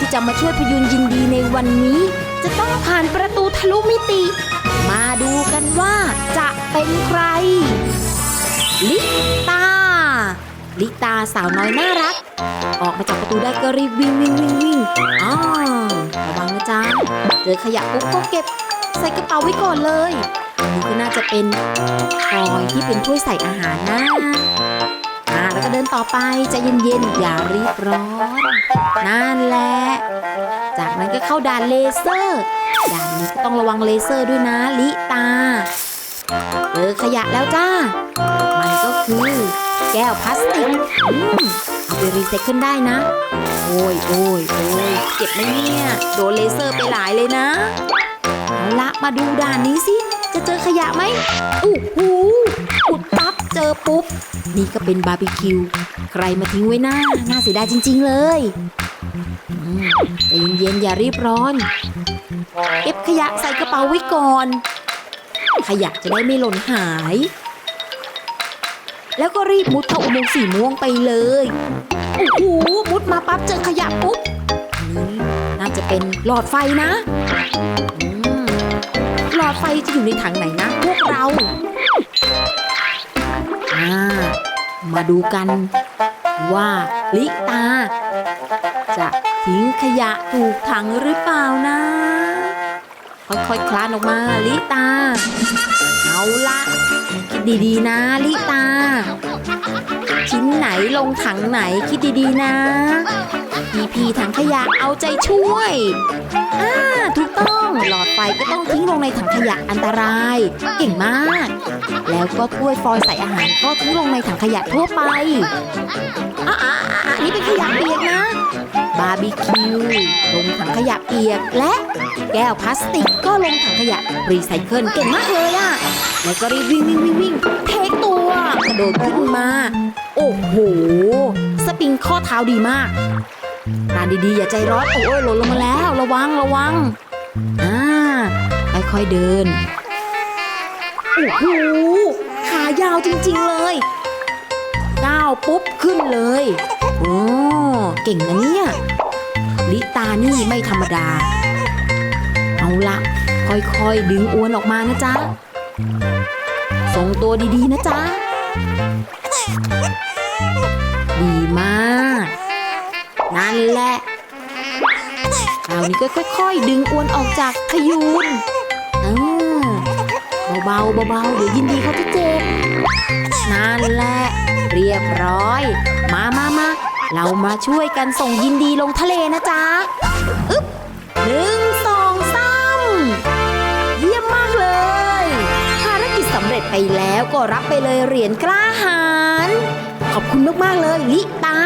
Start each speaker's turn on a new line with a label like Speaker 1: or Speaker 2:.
Speaker 1: ที่จะมาช่วยพยุนยินดีในวันนี้ จะต้องผ่านประตูทะลุมิติ มาดูกันว่าจะเป็นใคร ลิตา ลิตาสาวน้อยน่ารัก ออกมาจากประตูได้ก็รีบวิ่งวิ่งวิ่งวิ่งอ๋อระวังนะจ๊ะเจอขยะปุ๊บก็เก็บใส่กระเป๋าไว้ก่อนเลยอันนี้ก็น่าจะเป็นทอยที่เป็นถ้วยใส่อาหารนะ นต่อไปใจเย็นๆอย่ารีบร้อนนั่นแหละจากนั้นก็เข้าด่านเลเซอร์ด่านนี้ก็ต้องระวังเลเซอร์ด้วยนะลิตาเจอขยะแล้วจ้า มันก็คือแก้วพลาสติกอืมเอาไปรีไซเคิลได้นะ โอ้ยโอ้ยโอ้ยเจ็บไหมเนี่ยโดนเลเซอร์ไปหลายเลยนะเอาละมาดูด่านนี้สิจะเจอขยะไหมอู้หู อปุ๊บ นี่ก็เป็นบาร์บีคิว ใครมาทิ้งไว้หน้า น่าเสียดายจริง ๆ เลยอืมใจเย็นๆอย่ารีบร้อน เก็บขยะใส่กระเป๋าไว้ก่อน ขยะจะได้ไม่หล่นหาย แล้วก็รีบมุดเข้าอุโมงค์สีม่วงไปเลย โอ้โห มุดมาปั๊บเจอขยะปุ๊บ นี่น่าจะเป็นหลอดไฟนะหลอดไฟจะอยู่ในถังไหนนะ พวกเราา มาดูกันว่าลิตา จะทิ้งขยะถูกถังหรือเปล่านะ ค่อยๆคลานออกมาลิตา เอาละคิดดีๆนะลิตา ชิ้นไหนลงถังไหนคิดดีๆนะพีพีถังขยะเอาใจช่วย อ่า ถูกต้อง หลอดไฟก็ต้องทิ้งลงในถังขยะอันตราย เก่งมาก แล้วก็ถ้วยฟอยล์ใส่อาหารก็ทิ้งลงในถังขยะทั่วไปอะอันนี้เป็นขยะเปียกนะ บาร์บีคิวลงถังขยะเปียกและ แก้วพลาสติกก็ลงถังขยะรีไซเคิลเก่งมากเลยอะแล้วก็รีบวิ่งวิ่งวิ่งวิ่งเทคตัวกระโดดขึ้นมา โอ้โห สปริงข้อเท้าดีมากงานดีๆ อย่าใจร้อนโอ้ยหล่นลงมาแล้ว ระวังระวัง อ่า ค่อยๆเดิน โอ้โห ขายาวจริงๆเลยก้าวปุ๊บขึ้นเลย โอ้ เก่งนะเนี่ย ลิตานี่ไม่ธรรมดา เอาละค่อยๆ ดึงอวนออกมานะจ๊ะทรงตัวดีๆ นะจ๊ะ ดีมาก นั่นแหละคราวนี้ก็ค่อย ๆ ดึงอวนออกจากพยูน อ่าเบาๆเบาๆเดี๋ยวยินดีเขาจะเจ็บนั่นแหละ เรียบร้อย มามามาเรามาช่วยกันส่งยินดีลงทะเลนะจ๊ะอึ๊บหนึ่งสองสามเยี่ยมมากเลย ภารกิจสำเร็จไปแล้วก็รับไปเลยเหรียญกล้าหาญขอบคุณมาก ๆ เลย ลิตา